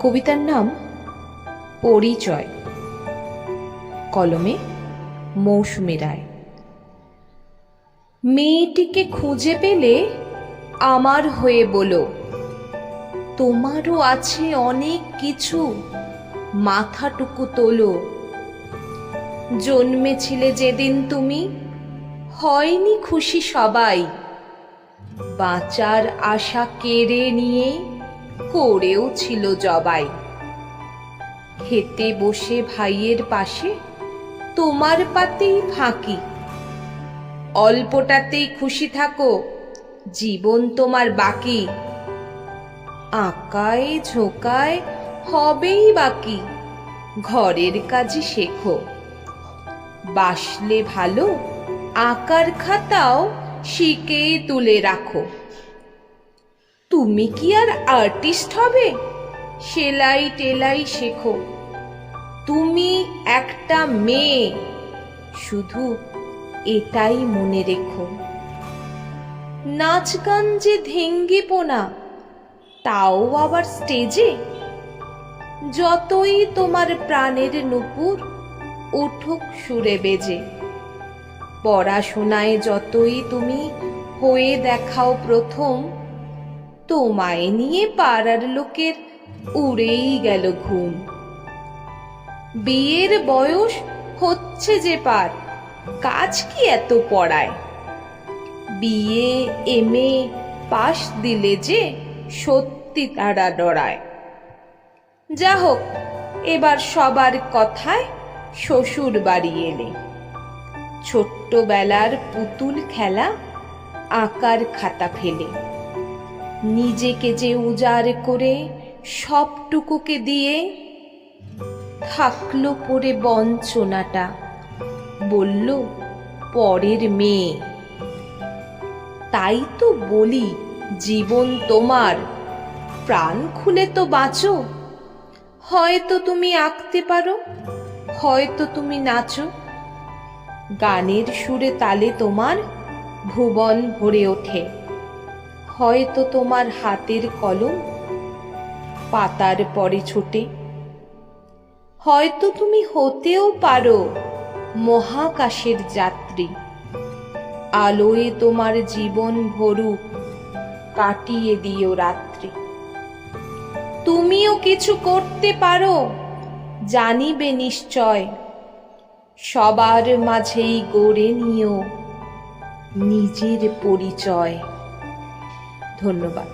কবিতার নাম পরিচয়। কলমে মৌসুমী রায়। মেয়েটিকে খুঁজে পেলে আমার হয়ে বলো, তোমারও আছে অনেক কিছু মাথাটুকু তোলো। জন্মেছিলে যেদিন তুমি, হয়নি খুশি সবাই। বাঁচার আশা কেড়ে নিয়ে করেও ছিল জবাই। খেতে বসে ভাইয়ের পাশে, তোমার পাতেই ফাঁকি। অল্পটাতেই খুশি থাকো, জীবন তোমার বাকি। আঁকায় ঝোঁকায় হবেই বাকি, ঘরের কাজই শেখো। বাসলে ভালো, আঁকার খাতাও শিখে তুলে রাখো। তুমি কি আর আর্টিস্ট হবে? সেলাই টেলাই শেখো। তুমি একটা মেয়ে। শুধু এটাই মনে রেখো। নাচ গান যে ধেঙ্গে পোনা তাও আবার স্টেজে? যতই তোমার প্রাণের নুপুর উঠুক সুরে বেজে। পড়াশোনায় যতই তুমি হয়ে দেখাও প্রথম তোমায় নিয়ে পাড়ার লোকের উড়েই গেল ঘুম। বিয়ের বয়স হচ্ছে যে পার, কাজ কি এত পড়ায়? বিয়ে এম এ পাশ দিলে যে সত্যি তারা ডরায়। যা হোক এবার সবার কথায় শ্বশুর বাড়ি এলে। ছোট্টবেলার পুতুল খেলা, আঁকার খাতা ফেলে। নিজেকে যে উজাড় করে সবটুকুকে দিয়ে থাকল পরে বঞ্চনাটা, বলল, পরের মেয়ে। তাই তো বলি, জীবন তোমার। প্রাণ খুলে তো বাঁচো। হয়তো তুমি আঁকতে পারো, হয়তো তুমি নাচো। গানের সুরে তালে তোমার ভুবন ভরে ওঠে। হয়তো তোমার হাতের কলম পাতার পরে ছোটে। হয়তো তুমি হতেও পারো মহাকাশের যাত্রী। আলোয় তোমার জীবন ভরুক কাটিয়ে দিও রাত্রি। তুমিও কিছু করতে পারো, জানিবে নিশ্চয়। সবার মাঝেই গড়ে নিও নিজের পরিচয়। ধন্যবাদ।